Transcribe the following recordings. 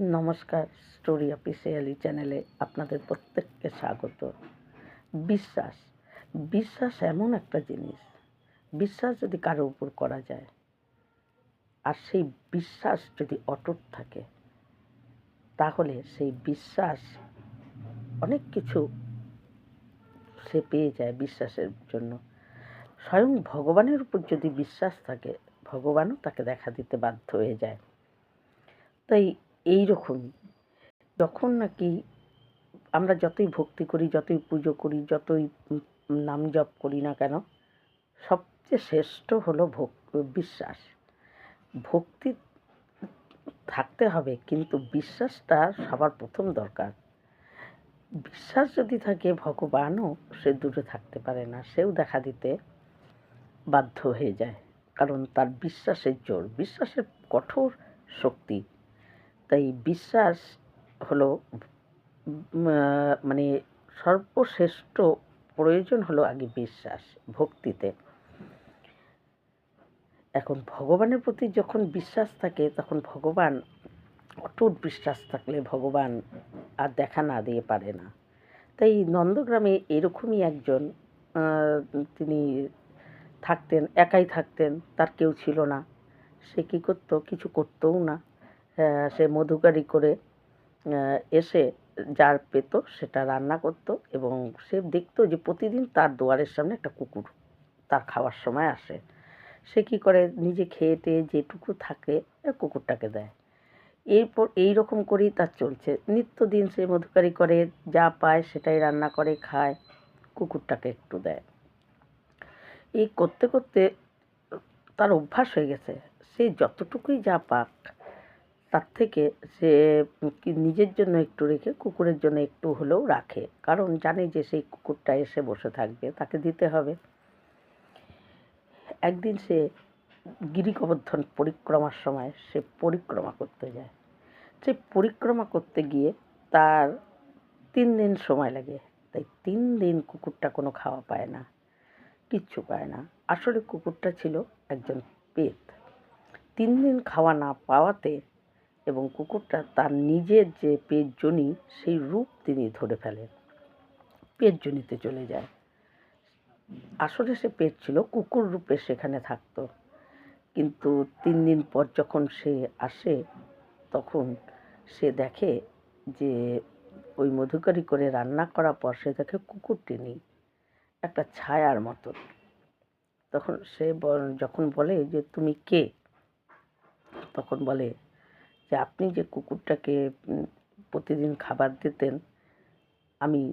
নমস্কার, story officially চ্যানেলে আপনাদের প্রত্যেককে স্বাগত। বিশ্বাস বিশ্বাস এমন একটা জিনিস, বিশ্বাস যদি কারও উপর করা যায়, আর সেই বিশ্বাস যদি অটুট থাকে, তাহলে সেই বিশ্বাস অনেক কিছু সে পেয়ে যায় বিশ্বাসের জন্য। স্বয়ং ভগবানের উপর যদি বিশ্বাস থাকে, ভগবানও তাকে দেখা দিতে বাধ্য হয়ে যায়। তাই এই রকমই যখন নাকি আমরা যতই ভক্তি করি, যতই পুজো করি, যতই নাম জপ করি না কেন, সবচেয়ে শ্রেষ্ঠ হলো ভক- বিশ্বাস। ভক্তি থাকতে হবে, কিন্তু বিশ্বাসটা সবার প্রথম দরকার। বিশ্বাস যদি থাকে, ভগবানও সে দূরে থাকতে পারে না, সেও দেখা দিতে বাধ্য হয়ে যায়। কারণ তার বিশ্বাসের জোর, বিশ্বাসের কঠোর শক্তি তাই বিশ্বাস হলো মানে সর্বশ্রেষ্ঠ প্রয়োজন হলো আগে বিশ্বাস, ভক্তিতে। এখন ভগবানের প্রতি যখন বিশ্বাস থাকে, তখন ভগবান, অটুট বিশ্বাস থাকলে ভগবান আর দেখা না দিয়ে পারে না। তাই নন্দগ্রামে এরকমই একজন তিনি থাকতেন, একাই থাকতেন, তার কেউ ছিল না। সে কী করতো? কিছু করতোও না। সে মধুকারি করে এসে যার পেত সেটা রান্না করত এবং সে দেখতো যে প্রতিদিন তার দুয়ারের সামনে একটা কুকুর তার খাওয়ার সময় আসে। সে কী করে? নিজে খেয়ে টেয়ে যেটুকু থাকে কুকুরটাকে দেয়। এরপর এই রকম করেই তার চলছে। নিত্যদিন সে মধুকারি করে, যা পায় সেটাই রান্না করে, খায়, কুকুরটাকে একটু দেয়। এই করতে করতে তার অভ্যাস হয়ে গেছে। সে যতটুকুই যা পাক তার থেকে সে নিজের জন্য একটু রেখে কুকুরের জন্য একটু হলেও রাখে। কারণ জানে যে সেই কুকুরটা এসে বসে থাকবে, তাকে দিতে হবে। একদিন সে গিরি গোবর্ধন পরিক্রমার সময় সে পরিক্রমা করতে যায়। সে পরিক্রমা করতে গিয়ে তার তিন দিন সময় লাগে। তাই তিন দিন কুকুরটা কোনো খাওয়া পায় না, কিচ্ছু পায় না। আসলে কুকুরটা ছিল একজন পেত। তিন দিন খাওয়া না পাওয়াতে এবং কুকুরটা তার নিজের যে পেটজনি সেই রূপ তিনি ধরে ফেলেন। পেটজনিতে চলে যায়। আসলে সে পেট ছিল কুকুর রূপে সেখানে থাকতো। কিন্তু তিন দিন পর যখন সে আসে, তখন সে দেখে যে ওই মধুকারি করে রান্না করার পর সে দেখে কুকুরটি নেই, একটা ছায়ার মতো তখন সে যখন বলে যে, তুমি কে? তখন বলে যে আপনি যে কুকুরটাকে প্রতিদিন খাবার দিতেন, আমি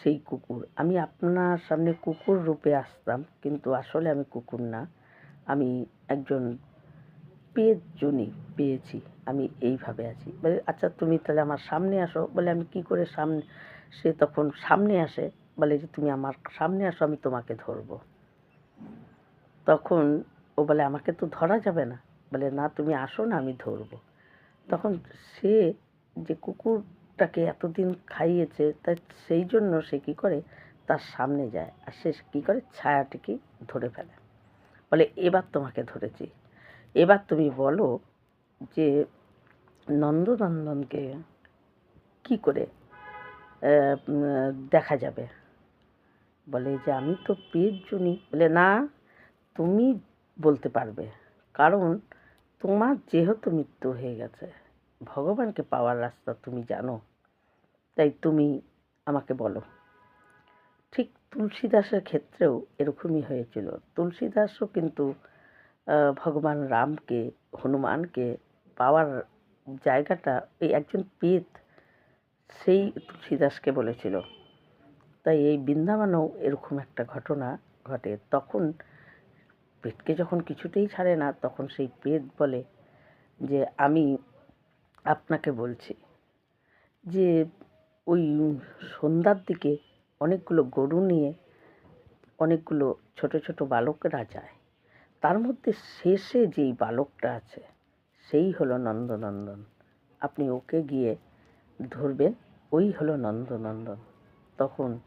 সেই কুকুর। আমি আপনার সামনে কুকুর রূপে আসতাম, কিন্তু আসলে আমি কুকুর না। আমি একজন পেয়েজনি পেয়েছি, আমি এইভাবে আছি। বলে আচ্ছা তুমি তাহলে আমার সামনে আসো। বলে, আমি কি করে সামনে সে তখন সামনে আসে, বলে যে, তুমি আমার সামনে আসো, আমি তোমাকে ধরবো। তখন ও বলে, আমাকে তো ধরা যাবে না। বলে, না, তুমি আসো না, আমি ধরবো। তখন সে যে কুকুরটাকে এতদিন খাইয়েছে, তা সেই জন্য সে কী করে? তার সামনে যায় আর সে কী করে? ছায়াটিকে ধরে ফেলে। বলে, এবার তোমাকে ধরেছি। এবার তুমি বলো যে নন্দনন্দনকে কি করে দেখা যাবে? বলে, যে আমি তো পেট জুনি বলে, না, তুমি বলতে পারবে। কারণ তোমার যেহেতু মৃত্যু হয়ে গেছে, ভগবানকে পাওয়ার রাস্তা তুমি জানো, তাই তুমি আমাকে বলো। ঠিক তুলসীদাসের ক্ষেত্রেও এরকমই হয়েছিল। তুলসীদাসও কিন্তু ভগবান রামকে, হনুমানকে পাওয়ার জায়গাটা, এই একজন পেত, সেই তুলসীদাসকে বলেছিল। তাই এই বৃন্দাবনেও এরকম একটা ঘটনা ঘটে। তখন পেটকে যখন কিছুতেই ছাড়ে না, তখন সেই পেট বলে যে, আমি আপনাকে বলছি যে, ওই সন্ধ্যার দিকে অনেকগুলো গরু নিয়ে অনেকগুলো ছোট ছোট বালকরা যায়। তার মধ্যে শেষে যেই বালকটা আছে, সেই হলো নন্দনন্দন। আপনি ওকে গিয়ে ধরবেন, ওই হলো নন্দনন্দন। তখন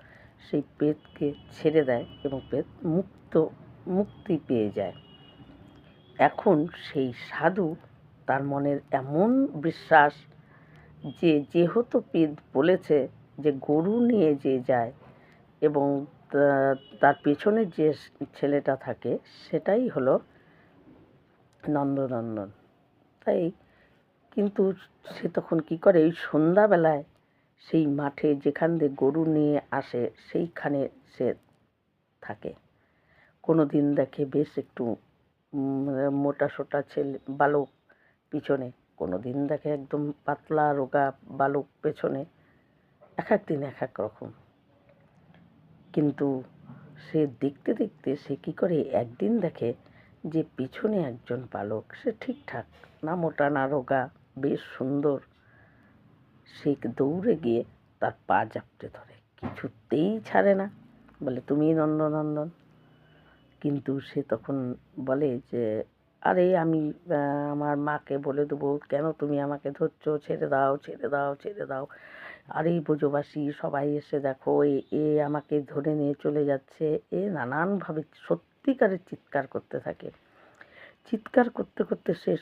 সেই পেতকে ছেড়ে দেয় এবং পেত মুক্ত মুক্তি পেয়ে যায়। এখন সেই সাধু তার মনের এমন বিশ্বাস যে যেহেতু পেদ বলেছে যে গরু নিয়ে যে যায় এবং তার পেছনে যে ছেলেটা থাকে সেটাই হলো নন্দনন্দন। তাই কিন্তু সে তখন কি করে? ওই সন্ধ্যাবেলায় সেই মাঠে যেখান দিয়ে গরু নিয়ে আসে সেইখানে সে থাকে। কোনো দিন দেখে বেশ একটু মোটা সোটা ছেলে, বালক পিছনে কোনো দিন দেখে একদম পাতলা, রোগা বালক পেছনে, এক এক দিন এক এক রকম। কিন্তু সে দেখতে দেখতে সে কি করে একদিন দেখে যে পিছনে একজন বালক, সে ঠিকঠাক, না মোটা, না রোগা, বেশ সুন্দর। সে দৌড়ে গিয়ে তার পা জাপটে ধরে, কিছুতেই ছাড়ে না। বলে তুমিই নন্দনন্দন? কিন্তু সে তখন বলে যে, আরে আমি আমার মাকে বলে দেবো, কেন তুমি আমাকে ধরছো? ছেড়ে দাও ছেড়ে দাও ছেড়ে দাও। আরে বোঝবাসী সবাই এসে দেখো, এ এ আমাকে ধরে নিয়ে চলে যাচ্ছে। এ নানানভাবে সত্যিকারের চিৎকার করতে থাকে। চিৎকার করতে করতে সে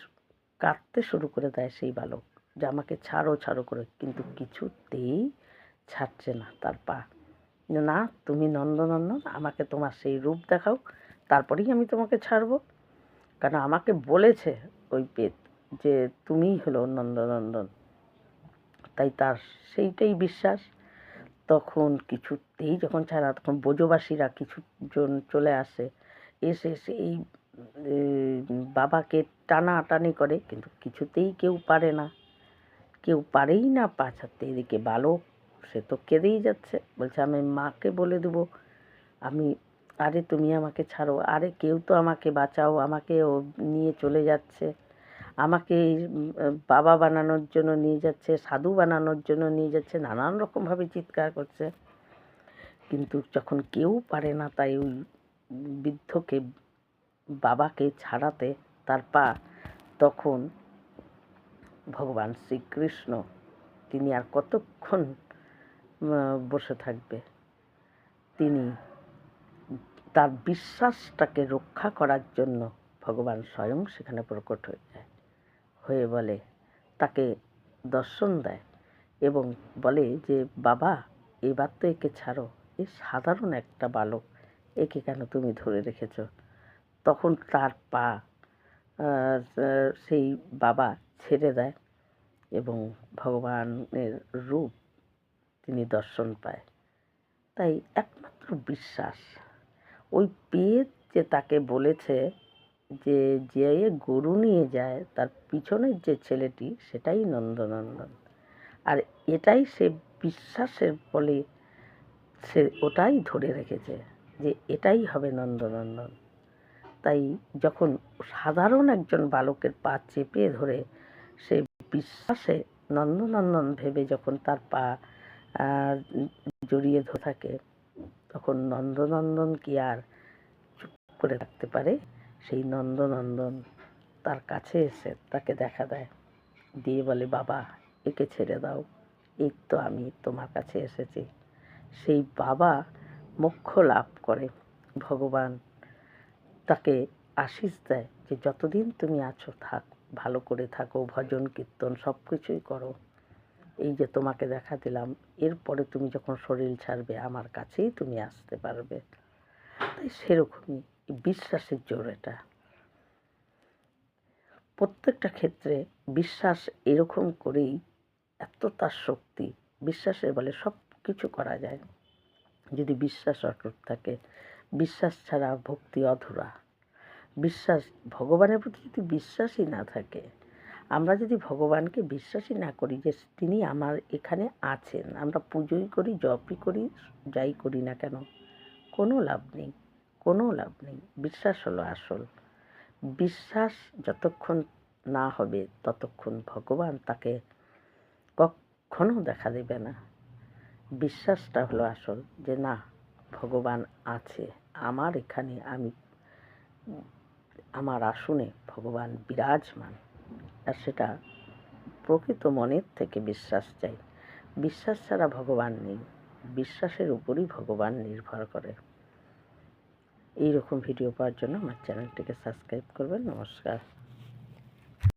কাঁদতে শুরু করে দেয় সেই বালক যে, আমাকে ছাড়ো ছাড়ো করে। কিন্তু কিছুতেই ছাড়ছে না তার পা। না, তুমি নন্দনন্দন, আমাকে তোমার সেই রূপ দেখাও। তারপরেই আমি তোমাকে ছাড়বো। কারণ আমাকে বলেছে ওই পেত যে তুমিই হলো নন্দনন্দন। তাই তার সেইটাই বিশ্বাস। তখন কিছুতেই যখন ছাড়া, তখন বোঝবাসীরা কিছুজন চলে আসে, এসে সেই বাবাকে টানা টানাটানি করে, কিন্তু কিছুতেই কেউ পারে না। কেউ পারেই না পা ছাড়তে এদিকে বালক, সে তো কেঁদেই যাচ্ছে। বলছে, আমি মাকে বলে দেবো। আমি আরে তুমি আমাকে ছাড়ো, আরে কেউ তো আমাকে বাঁচাও, আমাকে ও নিয়ে চলে যাচ্ছে। আমাকে বাবা বানানোর জন্য নিয়ে যাচ্ছে, সাধু বানানোর জন্য নিয়ে যাচ্ছে, নানান রকমভাবে চিৎকার করছে। কিন্তু যখন কেউ পারে না তাই ওই বৃদ্ধকে, বাবাকে ছাড়াতে তার পা, তখন ভগবান শ্রীকৃষ্ণ তিনি আর কতক্ষণ বসে থাকবে? তিনি তার বিশ্বাসটাকে রক্ষা করার জন্য ভগবান স্বয়ং সেখানে প্রকট হয়ে যায়। হয়ে বলে, তাকে দর্শন দেয় এবং বলে যে, বাবা, এবার তো একে ছাড়ো। এ সাধারণ একটা বালক। একে কেন তুমি ধরে রেখেছ? তখন তার পা সেই বাবা ছেড়ে দেয় এবং ভগবানের রূপ তিনি দর্শন পায়। তাই একমাত্র বিশ্বাস ওই পেট যে তাকে বলেছে যে যে গরু নিয়ে যায়, তার পিছনের যে ছেলেটি সেটাই নন্দনন্দন। আর এটাই সে বিশ্বাসের বলে সে ওটাই ধরে রেখেছে যে এটাই হবে নন্দনন্দন। তাই যখন সাধারণ একজন বালকের পা চেপে ধরে সে বিশ্বাসে নন্দনন্দন ভেবে যখন তার পা জড়িয়ে ধরে থাকে তখন নন্দনন্দন কি আর চুপ করে থাকতে পারে? সেই নন্দনন্দন তার কাছে এসে তাকে দেখা দেয়। দিয়ে বলে, বাবা, একে ছেড়ে দাও। এই তো আমি তোমার কাছে এসেছি। সেই বাবা মোক্ষ লাভ করে। ভগবান তাকে আশিস দেয় যে, যতদিন তুমি আছো, থাক, ভালো করে থাকো, ভজন, কীর্তন সব কিছুই করো। এই যে তোমাকে দেখা দিলাম, এরপরে তুমি যখন শরীর ছাড়বে আমার কাছেই তুমি আসতে পারবে। তাই সেরকমই বিশ্বাসের জোর এটা। প্রত্যেকটা ক্ষেত্রে বিশ্বাস এরকম করেই এত তার শক্তি, বিশ্বাসের বলে সব কিছু করা যায়। যদি বিশ্বাস অটুট থাকে, বিশ্বাস ছাড়া ভক্তি অধুরা। বিশ্বাস, ভগবানের প্রতি যদি বিশ্বাসই না থাকে আমরা যদি ভগবানকে বিশ্বাসই না করি যে তিনি আমার এখানে আছেন, আমরা পুজোই করি, জপই করি, যাই করি না কেন? কোনো লাভ নেই, কোনো লাভ নেই। বিশ্বাস হলো আসল। বিশ্বাস যতক্ষণ না হবে, ততক্ষণ ভগবান তাকে কখনো দেখা দেবে না। বিশ্বাসটা হলো আসল যে না, ভগবান আছে, আমার এখানে আমি, আমার আসনে ভগবান বিরাজমান। আর সেটা প্রকৃত মনের থেকে বিশ্বাস চাই। বিশ্বাস ছাড়া ভগবান নেই। বিশ্বাসের উপরই ভগবান নির্ভর করে। এই রকম ভিডিও পাওয়ার জন্য আমার চ্যানেলটিকে সাবস্ক্রাইব করবেন। নমস্কার।